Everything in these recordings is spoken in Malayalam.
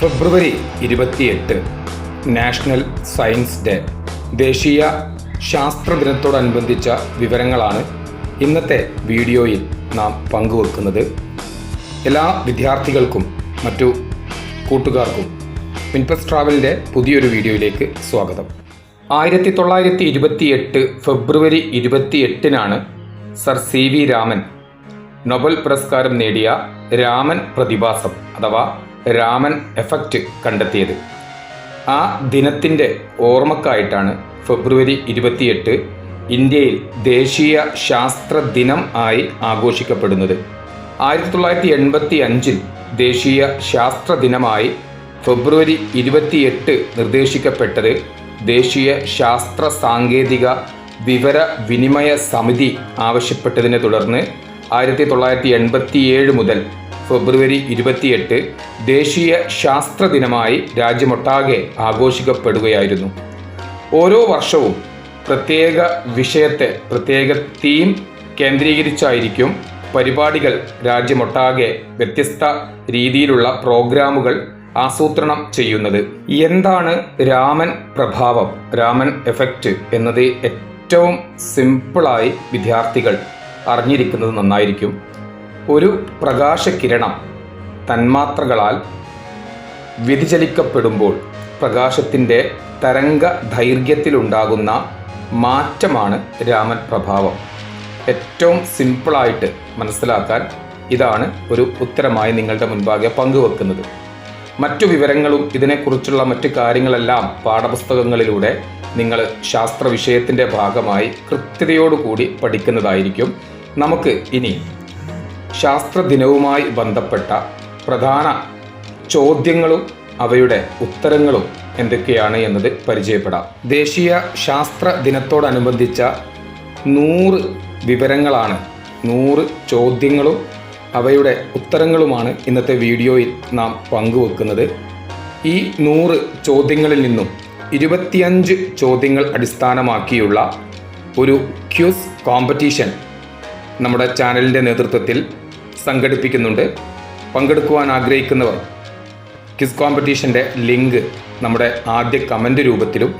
ഫെബ്രുവരി ഇരുപത്തിയെട്ട് നാഷണൽ സയൻസ് ഡേ ദേശീയ ശാസ്ത്ര ദിനത്തോടനുബന്ധിച്ച വിവരങ്ങളാണ് ഇന്നത്തെ വീഡിയോയിൽ നാം പങ്കുവെക്കുന്നത്. എല്ലാ വിദ്യാർത്ഥികൾക്കും മറ്റു കൂട്ടുകാർക്കും മിൻപസ് ട്രാവലിന്റെ പുതിയൊരു വീഡിയോയിലേക്ക് സ്വാഗതം. ആയിരത്തി തൊള്ളായിരത്തി ഇരുപത്തിയെട്ട് ഫെബ്രുവരി ഇരുപത്തിയെട്ടിനാണ് sir C V Raman Nobel പുരസ്കാരം നേടിയ രാമൻ പ്രതിഭാസം അഥവാ രാമൻ എഫക്റ്റ് കണ്ടെത്തിയത്. ആ ദിനത്തിന്റെ ഓർമ്മക്കായിട്ടാണ് ഫെബ്രുവരി ഇരുപത്തിയെട്ട് ഇന്ത്യയിൽ ദേശീയ ശാസ്ത്ര ദിനം ആയി ആഘോഷിക്കപ്പെടുന്നത്. ആയിരത്തി തൊള്ളായിരത്തി എൺപത്തി അഞ്ചിൽ ദേശീയ ശാസ്ത്ര ദിനമായി ഫെബ്രുവരി ഇരുപത്തിയെട്ട് നിർദ്ദേശിക്കപ്പെട്ടത് ദേശീയ ശാസ്ത്ര സാങ്കേതിക വിവര വിനിമയ സമിതി ആവശ്യപ്പെട്ടതിനെ തുടർന്ന് ആയിരത്തി തൊള്ളായിരത്തി എൺപത്തിയേഴ് മുതൽ ഫെബ്രുവരി ഇരുപത്തിയെട്ട് ദേശീയ ശാസ്ത്ര ദിനമായി രാജ്യമൊട്ടാകെ ആഘോഷിക്കപ്പെടുകയായിരുന്നു. ഓരോ വർഷവും പ്രത്യേക വിഷയത്തെ പ്രത്യേക തീം കേന്ദ്രീകരിച്ചായിരിക്കും പരിപാടികൾ രാജ്യമൊട്ടാകെ വ്യത്യസ്ത രീതിയിലുള്ള പ്രോഗ്രാമുകൾ ആസൂത്രണം ചെയ്യുന്നത്. എന്താണ് രാമൻ പ്രഭാവം രാമൻ എഫക്റ്റ് എന്നത് ഏറ്റവും സിമ്പിളായി വിദ്യാർത്ഥികൾ അറിഞ്ഞിരിക്കുന്നത് നന്നായിരിക്കും. ഒരു പ്രകാശകിരണം തന്മാത്രകളാൽ വ്യതിചലിക്കപ്പെടുമ്പോൾ പ്രകാശത്തിന്റെ തരംഗ ദൈർഘ്യത്തിലുണ്ടാകുന്ന മാറ്റമാണ് രാമൻ പ്രഭാവം. ഏറ്റവും സിമ്പിളായിട്ട് മനസ്സിലാക്കാൻ ഇതാണ് ഒരു ഉത്തരമായി നിങ്ങളുടെ മുൻപാകെ പങ്കുവെക്കുന്നത്. മറ്റു വിവരങ്ങളും ഇതിനെക്കുറിച്ചുള്ള മറ്റു കാര്യങ്ങളെല്ലാം പാഠപുസ്തകങ്ങളിലൂടെ നിങ്ങൾ ശാസ്ത്ര വിഷയത്തിന്റെ ഭാഗമായി കൃത്യതയോടുകൂടി പഠിക്കുന്നതായിരിക്കും. നമുക്ക് ഇനി ശാസ്ത്ര ദിനവുമായി ബന്ധപ്പെട്ട പ്രധാന ചോദ്യങ്ങളും അവയുടെ ഉത്തരങ്ങളും എന്തൊക്കെയാണ് എന്നത് പരിചയപ്പെടാം. ദേശീയ ശാസ്ത്ര ദിനത്തോടനുബന്ധിച്ച നൂറ് വിവരങ്ങളാണ് നൂറ് ചോദ്യങ്ങളും അവയുടെ ഉത്തരങ്ങളുമാണ് ഇന്നത്തെ വീഡിയോയിൽ നാം പങ്കുവെക്കുന്നത്. ഈ നൂറ് ചോദ്യങ്ങളിൽ നിന്നും ഇരുപത്തിയഞ്ച് ചോദ്യങ്ങൾ അടിസ്ഥാനമാക്കിയുള്ള ഒരു ക്യൂസ് കോമ്പറ്റീഷൻ നമ്മുടെ ചാനലിന്റെ നേതൃത്വത്തിൽ സംഘടിപ്പിക്കുന്നുണ്ട്. പങ്കെടുക്കുവാൻ ആഗ്രഹിക്കുന്നവർ കിസ് കോമ്പറ്റീഷന്റെ ലിങ്ക് നമ്മുടെ ആദ്യ കമന്റ് രൂപത്തിലും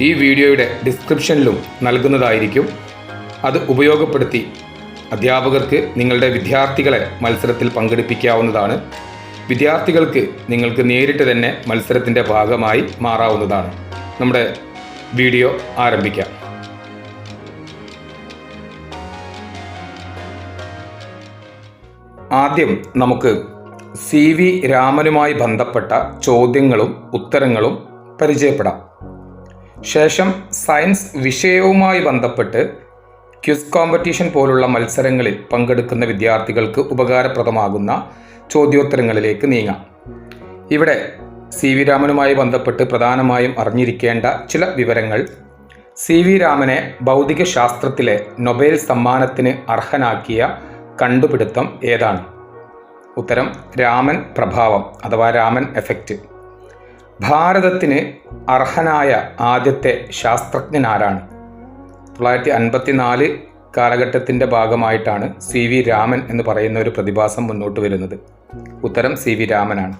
ഈ വീഡിയോയുടെ ഡിസ്ക്രിപ്ഷനിലും നൽകുന്നതായിരിക്കും. അത് ഉപയോഗപ്പെടുത്തി അധ്യാപകർക്ക് നിങ്ങളുടെ വിദ്യാർത്ഥികളെ മത്സരത്തിൽ പങ്കെടുപ്പിക്കാവുന്നതാണ്. വിദ്യാർത്ഥികൾക്ക് നിങ്ങൾക്ക് നേരിട്ട് തന്നെ മത്സരത്തിന്റെ ഭാഗമായി മാറാവുന്നതാണ്. നമ്മുടെ വീഡിയോ ആരംഭിക്കാം. ആദ്യം നമുക്ക് സി വി രാമനുമായി ബന്ധപ്പെട്ട ചോദ്യങ്ങളും ഉത്തരങ്ങളും പരിചയപ്പെടാം. ശേഷം സയൻസ് വിഷയവുമായി ബന്ധപ്പെട്ട് ക്യുസ് കോമ്പറ്റീഷൻ പോലുള്ള മത്സരങ്ങളിൽ പങ്കെടുക്കുന്ന വിദ്യാർത്ഥികൾക്ക് ഉപകാരപ്രദമാകുന്ന ചോദ്യോത്തരങ്ങളിലേക്ക് നീങ്ങാം. ഇവിടെ സി വി രാമനുമായി ബന്ധപ്പെട്ട് പ്രധാനമായും അറിഞ്ഞിരിക്കേണ്ട ചില വിവരങ്ങൾ. സി വി രാമനെ ഭൗതികശാസ്ത്രത്തിലെ നൊബേൽ സമ്മാനത്തിന് അർഹനാക്കിയ കണ്ടുപിടുത്തം ഏതാണ്? ഉത്തരം രാമൻ പ്രഭാവം അഥവാ രാമൻ എഫക്റ്റ് ഭാരതത്തിന് അർഹനായ ആദ്യത്തെ ശാസ്ത്രജ്ഞൻ ആരാണ്? തൊള്ളായിരത്തി അൻപത്തിനാല് കാലഘട്ടത്തിന്റെ ഭാഗമായിട്ടാണ് സി വി രാമൻ എന്ന് പറയുന്ന ഒരു പ്രതിഭാസം മുന്നോട്ട് വരുന്നത്. ഉത്തരം സി വി രാമനാണ്.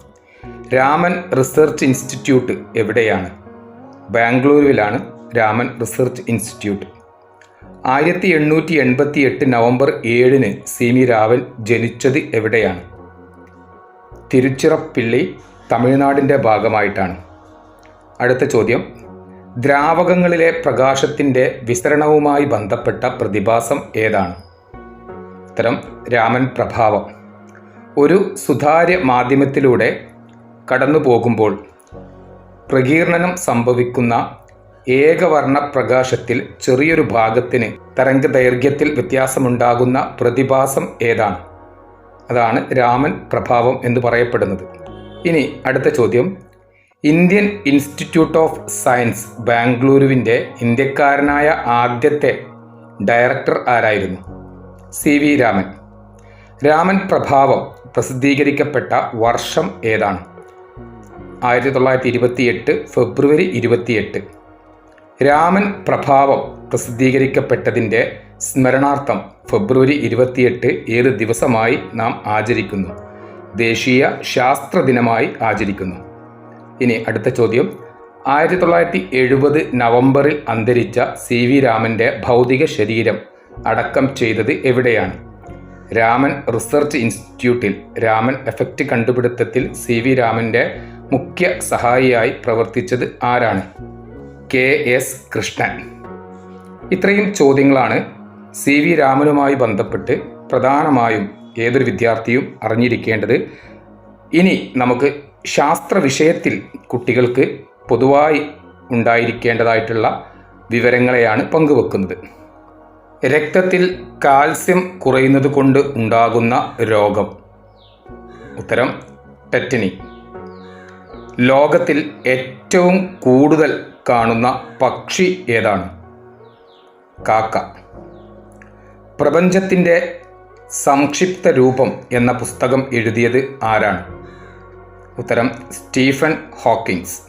രാമൻ റിസർച്ച് ഇൻസ്റ്റിറ്റ്യൂട്ട് എവിടെയാണ്? ബാംഗ്ലൂരുവിലാണ് രാമൻ റിസർച്ച് ഇൻസ്റ്റിറ്റ്യൂട്ട്. ആയിരത്തി എണ്ണൂറ്റി എൺപത്തി എട്ട് നവംബർ ഏഴിന് സി വി രാവൽ ജനിച്ചത് എവിടെയാണ്? തിരുച്ചിറപ്പിള്ളി തമിഴ്നാടിന്റെ ഭാഗമായിട്ടാണ്. അടുത്ത ചോദ്യം. ദ്രാവകങ്ങളിലെ പ്രകാശത്തിന്റെ വിസരണവുമായി ബന്ധപ്പെട്ട പ്രതിഭാസം ഏതാണ്? ഉത്തരം രാമൻ പ്രഭാവം. ഒരു സുതാര്യ മാധ്യമത്തിലൂടെ കടന്നു പോകുമ്പോൾ പ്രകീർണനം സംഭവിക്കുന്ന ഏകവർണ പ്രകാശത്തിൽ ചെറിയൊരു ഭാഗത്തിന് തരംഗദൈർഘ്യത്തിൽ വ്യത്യാസമുണ്ടാകുന്ന പ്രതിഭാസം ഏതാണ്? അതാണ് രാമൻ പ്രഭാവം എന്ന് പറയപ്പെടുന്നത്. ഇനി അടുത്ത ചോദ്യം. ഇന്ത്യൻ ഇൻസ്റ്റിറ്റ്യൂട്ട് ഓഫ് സയൻസ് ബാംഗ്ലൂരുവിന്റെ ഇന്ത്യക്കാരനായ ആദ്യത്തെ ഡയറക്ടർ ആരായിരുന്നു? C V Raman. രാമൻ പ്രഭാവം പ്രസിദ്ധീകരിക്കപ്പെട്ട വർഷം ഏതാണ്? ആയിരത്തി തൊള്ളായിരത്തി ഇരുപത്തിയെട്ട് ഫെബ്രുവരി ഇരുപത്തിയെട്ട്. രാമൻ പ്രഭാവം പ്രസിദ്ധീകരിക്കപ്പെട്ടതിന്റെ സ്മരണാർത്ഥം ഫെബ്രുവരി ഇരുപത്തിയെട്ട് ഏത് ദിവസമായി നാം ആചരിക്കുന്നു? ദേശീയ ശാസ്ത്ര ദിനമായി ആചരിക്കുന്നു. ഇനി അടുത്ത ചോദ്യം. ആയിരത്തി തൊള്ളായിരത്തി എഴുപത് നവംബറിൽ അന്തരിച്ച സി വി രാമന്റെ ഭൗതിക ശരീരം അടക്കം ചെയ്തത് എവിടെയാണ്? രാമൻ റിസർച്ച് ഇൻസ്റ്റിറ്റ്യൂട്ടിൽ രാമൻ എഫക്റ്റ് കണ്ടുപിടുത്തത്തിൽ സി വി രാമന്റെ മുഖ്യ സഹായിയായി പ്രവർത്തിച്ചത് ആരാണ്? K S Krishnan. ഇത്രയും ചോദ്യങ്ങളാണ് സി വി രാമനുമായി ബന്ധപ്പെട്ട് പ്രധാനമായും ഏതൊരു വിദ്യാർത്ഥിയും അറിഞ്ഞിരിക്കേണ്ടത്. ഇനി നമുക്ക് ശാസ്ത്ര വിഷയത്തിൽ കുട്ടികൾക്ക് പൊതുവായി ഉണ്ടായിരിക്കേണ്ടതായിട്ടുള്ള വിവരങ്ങളെയാണ് പങ്കുവെക്കുന്നത്. രക്തത്തിൽ കാൽസ്യം കുറയുന്നത് കൊണ്ട് ഉണ്ടാകുന്ന രോഗം. ഉത്തരം ടെറ്റനി ലോകത്തിൽ ഏറ്റവും കൂടുതൽ കാണുന്ന പക്ഷി ഏതാണ്? കാക്ക. പ്രപഞ്ചത്തിന്റെ സംക്ഷിപ്ത രൂപം എന്ന പുസ്തകം എഴുതിയത് ആരാണ്? ഉത്തരം സ്റ്റീഫൻ ഹോക്കിങ്സ്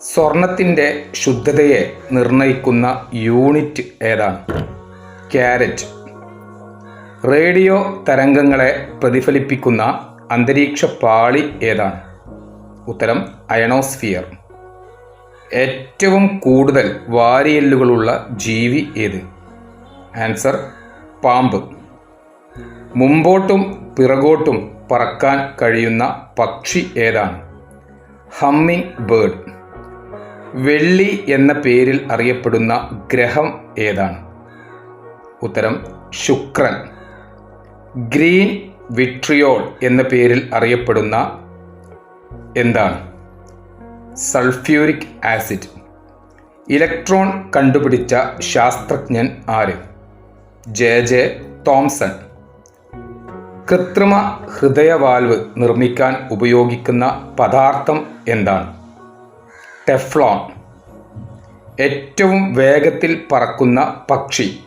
സ്വർണത്തിന്റെ ശുദ്ധതയെ നിർണയിക്കുന്ന യൂണിറ്റ് ഏതാണ്? ക്യാരറ്റ്. റേഡിയോ തരംഗങ്ങളെ പ്രതിഫലിപ്പിക്കുന്ന അന്തരീക്ഷ പാളി ഏതാണ്? ഉത്തരം അയണോസ്ഫിയർ. ഏറ്റവും കൂടുതൽ വാരിയെല്ലുകളുള്ള ജീവി ഏത്? ആൻസർ പാമ്പ്. മുമ്പോട്ടും പിറകോട്ടും പറക്കാൻ കഴിയുന്ന പക്ഷി ഏതാണ്? Humming bird. വെള്ളി എന്ന പേരിൽ അറിയപ്പെടുന്ന ഗ്രഹം ഏതാണ്? ഉത്തരം ശുക്രൻ. ഗ്രീൻ വിട്രിയോൾ എന്ന പേരിൽ അറിയപ്പെടുന്ന എന്താണ്? Sulphuric acid. ഇലക്ട്രോൺ കണ്ടുപിടിച്ച ശാസ്ത്രജ്ഞൻ ആര്? ജെ. ജെ. തോംസൺ. കൃത്രിമ ഹൃദയവാൽവ് നിർമ്മിക്കാൻ ഉപയോഗിക്കുന്ന പദാർത്ഥം എന്താണ്? ടെഫ്ലോൺ. ഏറ്റവും വേഗത്തിൽ പറക്കുന്ന പക്ഷി.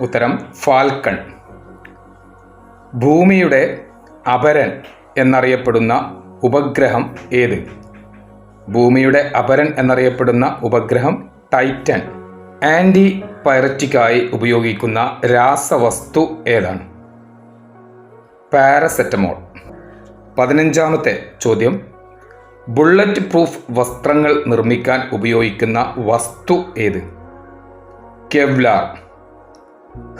ഉത്തരം ഫാൽക്കൺ. ഭൂമിയുടെ അപരൻ എന്നറിയപ്പെടുന്ന ഉപഗ്രഹം ഏത്? ഭൂമിയുടെ അപരൻ എന്നറിയപ്പെടുന്ന ഉപഗ്രഹം ടൈറ്റൻ. ആന്റി പൈററ്റിക്കായി ഉപയോഗിക്കുന്ന രാസവസ്തു ഏതാണ്? പാരസെറ്റമോൾ. പതിനഞ്ചാമത്തെ ചോദ്യം. ബുള്ളറ്റ് പ്രൂഫ് വസ്ത്രങ്ങൾ നിർമ്മിക്കാൻ ഉപയോഗിക്കുന്ന വസ്തു ഏത്? കെവ്ലാർ.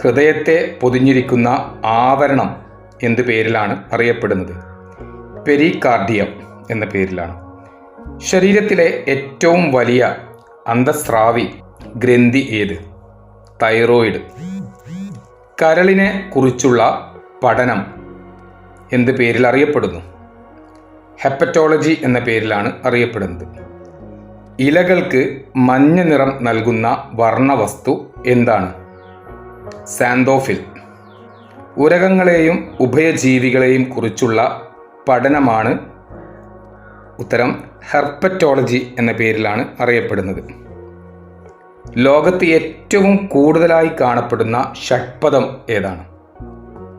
ഹൃദയത്തെ പൊതിഞ്ഞിരിക്കുന്ന ആവരണം എന്ത് പേരിലാണ് അറിയപ്പെടുന്നത്? പെരികാർഡിയം എന്ന പേരിലാണ്. ശരീരത്തിലെ ഏറ്റവും വലിയ അന്തസ്രാവി ഗ്രന്ഥി ഏത്? തൈറോയിഡ്. കരളിനെ കുറിച്ചുള്ള പഠനം എന്ത് പേരിൽ അറിയപ്പെടുന്നു? ഹെപ്പറ്റോളജി എന്ന പേരിലാണ് അറിയപ്പെടുന്നത്. ഇലകൾക്ക് മഞ്ഞ നിറം നൽകുന്ന വർണവസ്തു എന്താണ്? സാന്തോഫിൽ. ഉരകങ്ങളെയും ഉഭയജീവികളെയും കുറിച്ചുള്ള പഠനമാണ് ഉത്തരം ഹെർപ്പറ്റോളജി എന്ന പേരിലാണ് അറിയപ്പെടുന്നത്. ലോകത്ത് ഏറ്റവും കൂടുതലായി കാണപ്പെടുന്ന ഷഡ്പദം ഏതാണ്?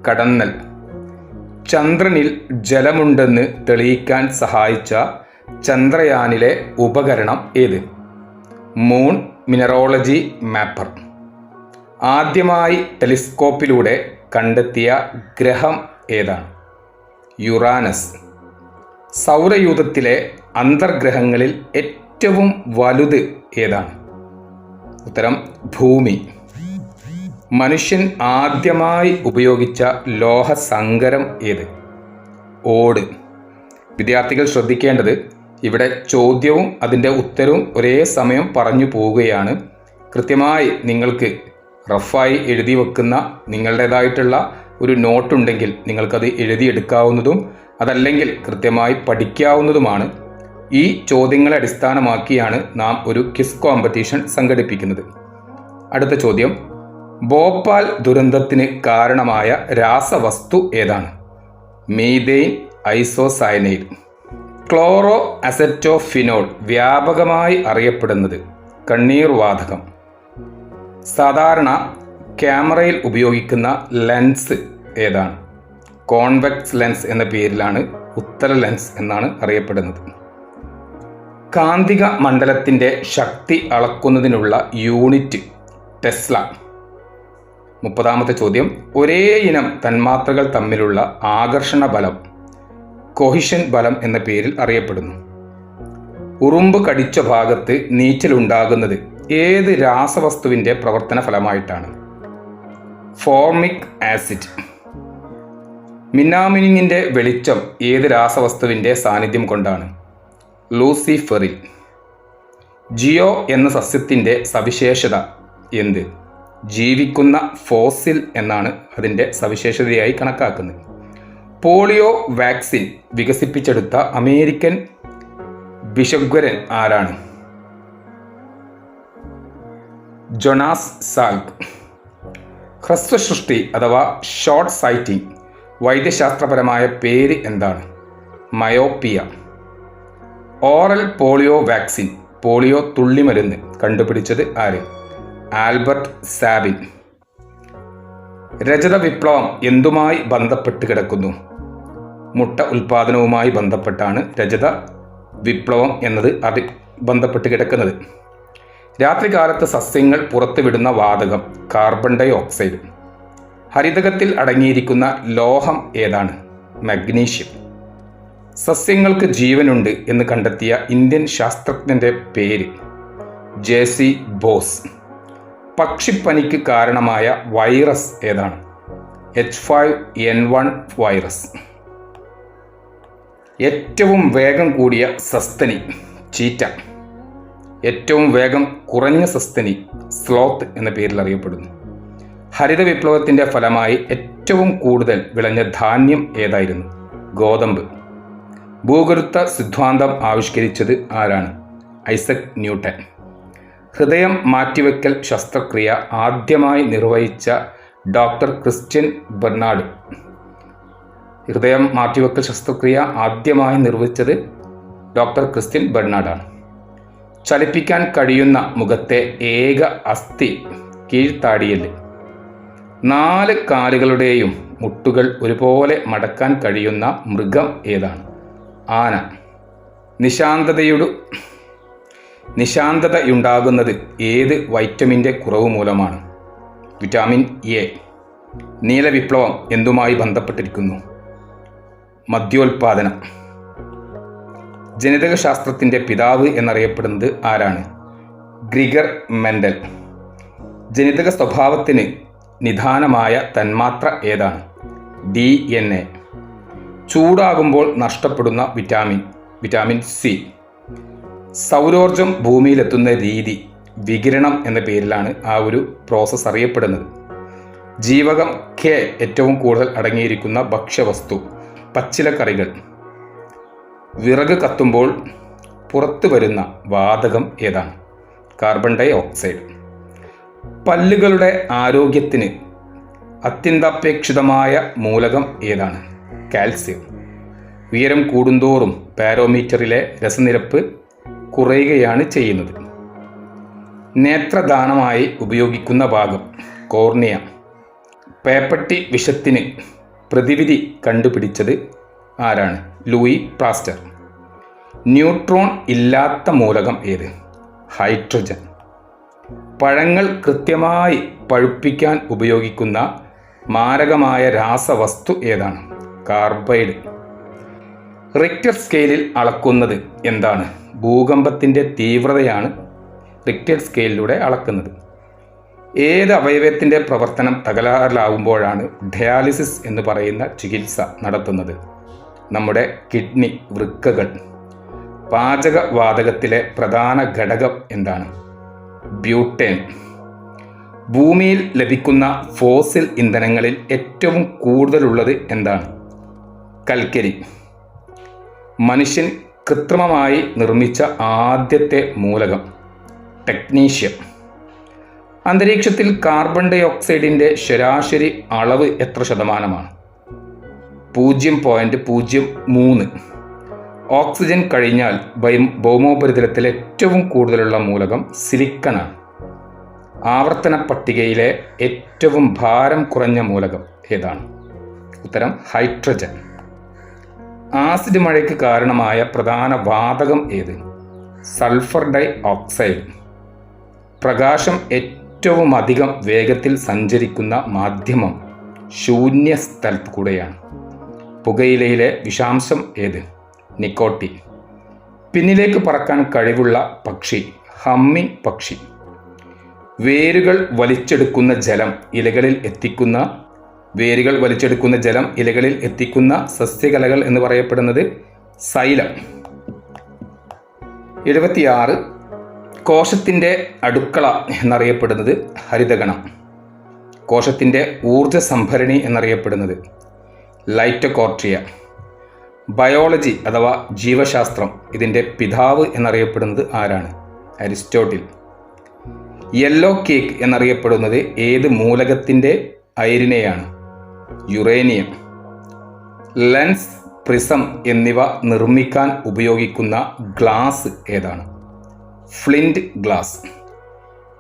കടന്നൽ. ചന്ദ്രനിൽ ജലമുണ്ടെന്ന് തെളിയിക്കാൻ സഹായിച്ച ചന്ദ്രയാനിലെ ഉപകരണം ഏത്? Moon mineralogy mapper. ആദ്യമായി ടെലിസ്കോപ്പിലൂടെ കണ്ടെത്തിയ ഗ്രഹം ഏതാണ്? യുറാനസ്. സൗരയൂഥത്തിലെ അന്തർഗ്രഹങ്ങളിൽ ഏറ്റവും വലുത് ഏതാണ്? ഉത്തരം ഭൂമി. മനുഷ്യൻ ആദ്യമായി ഉപയോഗിച്ച ലോഹസങ്കരം ഏത്? ഓട്. വിദ്യാർത്ഥികൾ ശ്രദ്ധിക്കേണ്ടത് ഇവിടെ ചോദ്യവും അതിന്റെ ഉത്തരവും ഒരേ സമയം പറഞ്ഞു പോവുകയാണ്. കൃത്യമായി നിങ്ങൾക്ക് റഫായി എഴുതി വെക്കുന്ന നിങ്ങളുടേതായിട്ടുള്ള ഒരു നോട്ടുണ്ടെങ്കിൽ നിങ്ങൾക്കത് എഴുതിയെടുക്കാവുന്നതും അതല്ലെങ്കിൽ കൃത്യമായി പഠിക്കാവുന്നതുമാണ്. ഈ ചോദ്യങ്ങളെ അടിസ്ഥാനമാക്കിയാണ് നാം ഒരു ക്വിസ് കോമ്പറ്റീഷൻ സംഘടിപ്പിക്കുന്നത്. അടുത്ത ചോദ്യം. ഭോപ്പാൽ ദുരന്തത്തിന് കാരണമായ രാസവസ്തു ഏതാണ്? മീതെയിൻ ഐസോസൈനൈഡ് ക്ലോറോ അസറ്റോഫിനോൾ വ്യാപകമായി അറിയപ്പെടുന്നത് കണ്ണീർ വാതകം. സാധാരണ ക്യാമറയിൽ ഉപയോഗിക്കുന്ന ലെൻസ് ഏതാണ്? കോൺവെക്സ് ലെൻസ് എന്ന പേരിലാണ് ഉത്തര ലെൻസ് എന്നാണ് അറിയപ്പെടുന്നത്. കാന്തിക മണ്ഡലത്തിന്റെ ശക്തി അളക്കുന്നതിനുള്ള യൂണിറ്റ് ടെസ്ല. മുപ്പതാമത്തെ ചോദ്യം. ഒരേ ഇനം തന്മാത്രകൾ തമ്മിലുള്ള ആകർഷണ ബലം കൊഹിഷൻ ബലം എന്ന പേരിൽ അറിയപ്പെടുന്നു. ഉറുമ്പ് കടിച്ച ഭാഗത്ത് നീറ്റലുണ്ടാകുന്നത് ഏത് രാസവസ്തുവിന്റെ പ്രവർത്തന ഫലമായിട്ടാണ്? Formic acid. മിന്നാമിനിങ്ങിന്റെ വെളിച്ചം ഏത് രാസവസ്തുവിന്റെ സാന്നിധ്യം കൊണ്ടാണ്? ലൂസിഫെറിൽ. ജിയോ എന്ന സസ്യത്തിന്റെ സവിശേഷത എന്ത്? ജീവിക്കുന്ന ഫോസിൽ എന്നാണ് അതിന്റെ സവിശേഷതയായി കണക്കാക്കുന്നത്. പോളിയോ വാക്സിൻ വികസിപ്പിച്ചെടുത്ത അമേരിക്കൻ ബിഷഗ്വരൻ ആരാണ്? Jonas Salk. ഹ്രസ്വസൃഷ്ടി അഥവാ ഷോർട്ട് സൈറ്റിംഗ്. വൈദ്യശാസ്ത്രപരമായ പേര് എന്താണ്? Myopia. Oral polio vaccine polio തുള്ളിമരുന്ന് കണ്ടുപിടിച്ചത് ആര്? Albert Sabin. രജത വിപ്ലവം എന്തുമായി ബന്ധപ്പെട്ട് കിടക്കുന്നു? മുട്ട ഉൽപാദനവുമായി ബന്ധപ്പെട്ടാണ് രജത വിപ്ലവം എന്നത് അതി ബന്ധപ്പെട്ട് കിടക്കുന്നത്. രാത്രികാലത്ത് സസ്യങ്ങൾ പുറത്തുവിടുന്ന വാതകം കാർബൺ ഡൈ ഓക്സൈഡ്. ഹരിതകത്തിൽ അടങ്ങിയിരിക്കുന്ന ലോഹം ഏതാണ്? മഗ്നീഷ്യം. സസ്യങ്ങൾക്ക് ജീവനുണ്ട് എന്ന് കണ്ടെത്തിയ ഇന്ത്യൻ ശാസ്ത്രജ്ഞന്റെ പേര് ജെ സി ബോസ്. പക്ഷിപ്പനിക്ക് കാരണമായ വൈറസ് ഏതാണ്? H five N one virus. ഏറ്റവും വേഗം കൂടിയ സസ്തനി ചീറ്റ. ഏറ്റവും വേഗം കുറഞ്ഞ സസ്തനി സ്ലോത്ത് എന്ന പേരിൽ അറിയപ്പെടുന്നു. ഹരിത വിപ്ലവത്തിന്റെ ഫലമായി ഏറ്റവും കൂടുതൽ വിളഞ്ഞ ധാന്യം ഏതായിരുന്നു? ഗോതമ്പ്. ഭൂഗുരുത്വ സിദ്ധാന്തം ആവിഷ്കരിച്ചത് ആരാണ്? Isaac Newton. ഹൃദയം മാറ്റിവെക്കൽ ശസ്ത്രക്രിയ ആദ്യമായി നിർവഹിച്ച ഡോക്ടർ ക്രിസ്ത്യൻ ബെർണാഡ്. ഹൃദയം മാറ്റിവെക്കൽ ശസ്ത്രക്രിയ ആദ്യമായി നിർവഹിച്ചത് ഡോക്ടർ ക്രിസ്ത്യൻ ബെർണാഡാണ്. ചലിപ്പിക്കാൻ കഴിയുന്ന മുഖത്തെ ഏക അസ്ഥി കീഴ്ത്താടിയൽ. നാല് കാലുകളുടെയും മുട്ടുകൾ ഒരുപോലെ മടക്കാൻ കഴിയുന്ന മൃഗം ഏതാണ്? ആന. നിശാന്തതയുടെ നിശാന്തതയുണ്ടാകുന്നത് ഏത് വൈറ്റമിന്റെ കുറവ് മൂലമാണ്? Vitamin A. നീലവിപ്ലവം എന്തുമായി ബന്ധപ്പെട്ടിരിക്കുന്നു? മദ്യോൽപാദനം. ജനിതകശാസ്ത്രത്തിന്റെ പിതാവ് എന്നറിയപ്പെടുന്നത് ആരാണ്? Gregor Mendel. ജനിതക സ്വഭാവത്തിന് നിദാനമായ തന്മാത്ര ഏതാണ്? D N A. ചൂടാകുമ്പോൾ നഷ്ടപ്പെടുന്ന വിറ്റാമിൻ വിറ്റാമിൻ സി. സൗരോർജം ഭൂമിയിലെത്തുന്ന രീതി വികിരണം എന്ന പേരിലാണ് ആ ഒരു പ്രോസസ്സ് അറിയപ്പെടുന്നത്. ജീവകം കെ ഏറ്റവും കൂടുതൽ അടങ്ങിയിരിക്കുന്ന ഭക്ഷ്യവസ്തു പച്ചിലക്കറികൾ. വിറക് കത്തുമ്പോൾ പുറത്തു വരുന്ന വാതകം ഏതാണ്? Carbon dioxide. പല്ലുകളുടെ ആരോഗ്യത്തിന് അത്യന്താപേക്ഷിതമായ മൂലകം ഏതാണ്? കാൽസ്യം. ഉയരം കൂടുന്തോറും പാരോമീറ്ററിലെ രസനിരപ്പ് കുറയുകയാണ് ചെയ്യുന്നത്. നേത്രദാനമായി ഉപയോഗിക്കുന്ന ഭാഗം കോർണിയ. പേപ്പട്ടി വിഷത്തിന് പ്രതിവിധി കണ്ടുപിടിച്ചത് ആരാണ്? Louis plaster. ന്യൂട്രോൺ ഇല്ലാത്ത മൂലകം ഏത്? ഹൈഡ്രജൻ. പഴങ്ങൾ കൃത്യമായി പഴുപ്പിക്കാൻ ഉപയോഗിക്കുന്ന മാരകമായ രാസവസ്തു ഏതാണ്? കാർബൈഡ്. റിക്ടർ സ്കെയിലിൽ അളക്കുന്നത് എന്താണ്? ഭൂകമ്പത്തിന്റെ തീവ്രതയാണ് റിക്ടർ സ്കെയിലിലൂടെ അളക്കുന്നത്. ഏത് അവയവത്തിന്റെ പ്രവർത്തനം തകരാറിലാവുമ്പോഴാണ് ഡയാലിസിസ് എന്ന് പറയുന്ന ചികിത്സ നടത്തുന്നത്? നമ്മുടെ കിഡ്നി വൃക്കകൾ. പാചകവാതകത്തിലെ പ്രധാന ഘടകം എന്താണ്? ബ്യൂട്ടേൻ. ഭൂമിയിൽ ലഭിക്കുന്ന ഫോസിൽ ഇന്ധനങ്ങളിൽ ഏറ്റവും കൂടുതലുള്ളത് എന്താണ്? കൽക്കരി. മനുഷ്യൻ കൃത്രിമമായി നിർമ്മിച്ച ആദ്യത്തെ മൂലകം ടെക്നീഷ്യം. അന്തരീക്ഷത്തിൽ കാർബൺ ഡൈ ഓക്സൈഡിന്റെ ശരാശരി അളവ് എത്ര ശതമാനമാണ്? പൂജ്യം പോയിന്റ് പൂജ്യം മൂന്ന്. ഓക്സിജൻ കഴിഞ്ഞാൽ ഭൗമോപരിതലത്തിൽ ഏറ്റവും കൂടുതലുള്ള മൂലകം സിലിക്കനാണ്. ആവർത്തന പട്ടികയിലെ ഏറ്റവും ഭാരം കുറഞ്ഞ മൂലകം ഏതാണ്? ഉത്തരം ഹൈഡ്രജൻ. ആസിഡ് മഴയ്ക്ക് കാരണമായ പ്രധാന വാതകം ഏത്? Sulphur dioxide. പ്രകാശം ഏറ്റവും അധികം വേഗത്തിൽ സഞ്ചരിക്കുന്ന മാധ്യമം ശൂന്യ സ്ഥലത്ത് കൂടെയാണ്. പുകയിലയിലെ വിഷാംശം ഏത്? നിക്കോട്ടി. പിന്നിലേക്ക് പറക്കാൻ കഴിവുള്ള പക്ഷി ഹമ്മിങ് പക്ഷി. വേരുകൾ വലിച്ചെടുക്കുന്ന ജലം ഇലകളിൽ എത്തിക്കുന്ന വേരുകൾ വലിച്ചെടുക്കുന്ന ജലം ഇലകളിൽ എത്തിക്കുന്ന സസ്യകലകൾ എന്ന് പറയപ്പെടുന്നത് സൈലം. എഴുപത്തിയാറ്. കോശത്തിന്റെ അടുക്കള എന്നറിയപ്പെടുന്നത് ഹരിതഗണം. കോശത്തിന്റെ ഊർജ സംഭരണി എന്നറിയപ്പെടുന്നത് ലൈറ്റോകോർട്രിയ. ബയോളജി അഥവാ ജീവശാസ്ത്രം ഇതിന്റെ പിതാവ് എന്നറിയപ്പെടുന്നത് ആരാണ്? അരിസ്റ്റോട്ടിൽ. യെല്ലോ കേക്ക് എന്നറിയപ്പെടുന്നത് ഏത് മൂലകത്തിന്റെ അയിരിനെയാണ് യുറേനിയം. ലെൻസ് പ്രിസം എന്നിവ നിർമ്മിക്കാൻ ഉപയോഗിക്കുന്ന ഗ്ലാസ് ഏതാണ്? Flint glass.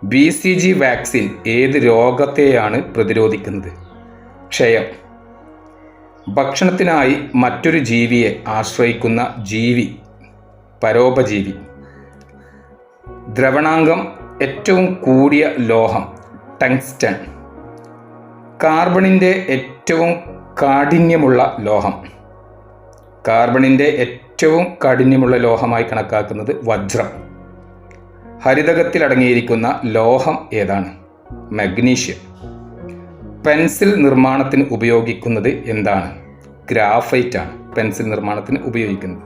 B C G vaccine ഏത് രോഗത്തെയാണ് പ്രതിരോധിക്കുന്നത്? ക്ഷയം. ഭക്ഷണത്തിനായി മറ്റൊരു ജീവിയെ ആശ്രയിക്കുന്ന ജീവി പരോപജീവി. ദ്രവണാംഗം ഏറ്റവും കൂടിയ ലോഹം ടങ്സ്റ്റൺ. കാർബണിന്റെ ഏറ്റവും കാഠിന്യമുള്ള ലോഹം. കാർബണിന്റെ ഏറ്റവും കാഠിന്യമുള്ള ലോഹമായി കണക്കാക്കുന്നത് വജ്രം. ഹരിതകത്തിലടങ്ങിയിരിക്കുന്ന ലോഹം ഏതാണ്? മഗ്നീഷ്യം. പെൻസിൽ നിർമ്മാണത്തിന് ഉപയോഗിക്കുന്നത് എന്താണ്? ഗ്രാഫൈറ്റ് ആണ് പെൻസിൽ നിർമ്മാണത്തിന് ഉപയോഗിക്കുന്നത്.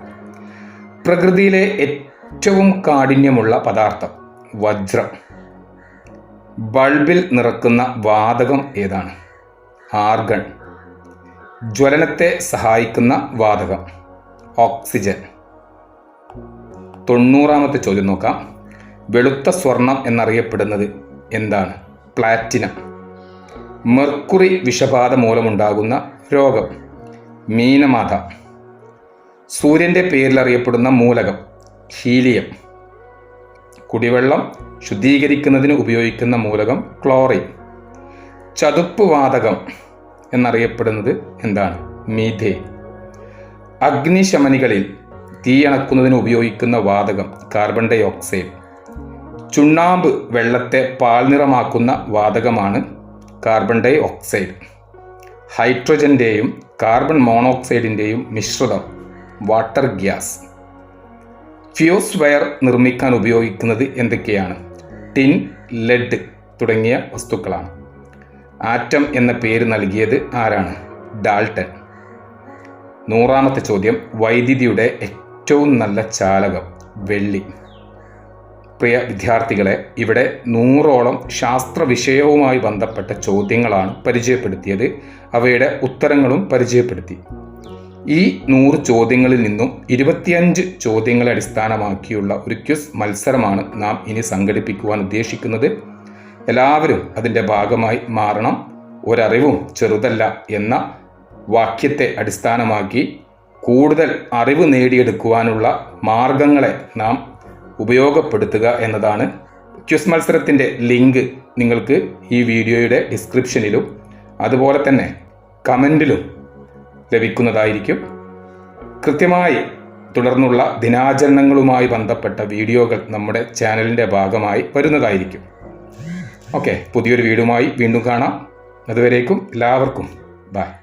പ്രകൃതിയിലെ ഏറ്റവും കാഠിന്യമുള്ള പദാർത്ഥം വജ്രം. ബൾബിൽ നിറക്കുന്ന വാതകം ഏതാണ്? ആർഗൺ. ജ്വലനത്തെ സഹായിക്കുന്ന വാതകം ഓക്സിജൻ. തൊണ്ണൂറാമത്തെ ചോദ്യം നോക്കാം. വെളുത്ത സ്വർണം എന്നറിയപ്പെടുന്നത് എന്താണ്? പ്ലാറ്റിനം. മെർക്കുറി വിഷബാധ മൂലമുണ്ടാകുന്ന രോഗം. മീനമാത. സൂര്യന്റെ പേരിൽ അറിയപ്പെടുന്ന മൂലകം ഹീലിയം. കുടിവെള്ളം ശുദ്ധീകരിക്കുന്നതിന് ഉപയോഗിക്കുന്ന മൂലകം ക്ലോറിൻ. ചതുപ്പ് വാതകം എന്നറിയപ്പെടുന്നത് എന്താണ്? മീഥേ. അഗ്നിശമനികളിൽ തീയണക്കുന്നതിന് ഉപയോഗിക്കുന്ന വാതകം കാർബൺ ഡൈ ഓക്സൈഡ്. ചുണ്ണാമ്പ് വെള്ളത്തെ പാൽനിറമാക്കുന്ന വാതകമാണ് കാർബൺ ഡൈ ഓക്സൈഡ് ഹൈഡ്രജന്റെയും കാർബൺ മോണോക്സൈഡിന്റെയും മിശ്രിതം വാട്ടർ ഗ്യാസ് ഫ്യൂസ് വയർ നിർമ്മിക്കാൻ ഉപയോഗിക്കുന്നത് എന്തൊക്കെയാണ്? ടിൻ ലെഡ് തുടങ്ങിയ വസ്തുക്കളാണ്. ആറ്റം എന്ന പേര് നൽകിയത് ആരാണ്? ഡാൾട്ടൻ നൂറാമത്തെ ചോദ്യം വൈദ്യുതിയുടെ ഏറ്റവും നല്ല ചാലകം വെള്ളി. പ്രിയ വിദ്യാർത്ഥികളെ ഇവിടെ നൂറോളം ശാസ്ത്ര വിഷയവുമായി ബന്ധപ്പെട്ട ചോദ്യങ്ങളാണ് പരിചയപ്പെടുത്തിയത്. അവയുടെ ഉത്തരങ്ങളും പരിചയപ്പെടുത്തി. ഈ നൂറ് ചോദ്യങ്ങളിൽ നിന്നും ഇരുപത്തിയഞ്ച് ചോദ്യങ്ങളെ അടിസ്ഥാനമാക്കിയുള്ള ഒരു ക്വിസ് മത്സരമാണ് നാം ഇനി സംഘടിപ്പിക്കുവാൻ ഉദ്ദേശിക്കുന്നത്. എല്ലാവരും അതിന്റെ ഭാഗമായി മാറണം. ഒരറിവും ചെറുതല്ല എന്ന വാക്യത്തെ അടിസ്ഥാനമാക്കി കൂടുതൽ അറിവ് നേടിയെടുക്കുവാനുള്ള മാർഗങ്ങളെ നാം ഉപയോഗപ്പെടുത്തുക എന്നതാണ് ക്യുസ് മത്സരത്തിന്റെ ലിങ്ക് നിങ്ങൾക്ക് ഈ വീഡിയോയുടെ ഡിസ്ക്രിപ്ഷനിലും അതുപോലെ തന്നെ കമന്റിലും ലഭിക്കുന്നതായിരിക്കും. കൃത്യമായി തുടർന്നുള്ള ദിനാചരണങ്ങളുമായി ബന്ധപ്പെട്ട വീഡിയോകൾ നമ്മുടെ ചാനലിന്റെ ഭാഗമായി വരുന്നതായിരിക്കും. ഓക്കെ പുതിയൊരു വീടുമായി വീണ്ടും കാണാം. അതുവരേക്കും എല്ലാവർക്കും ബൈ.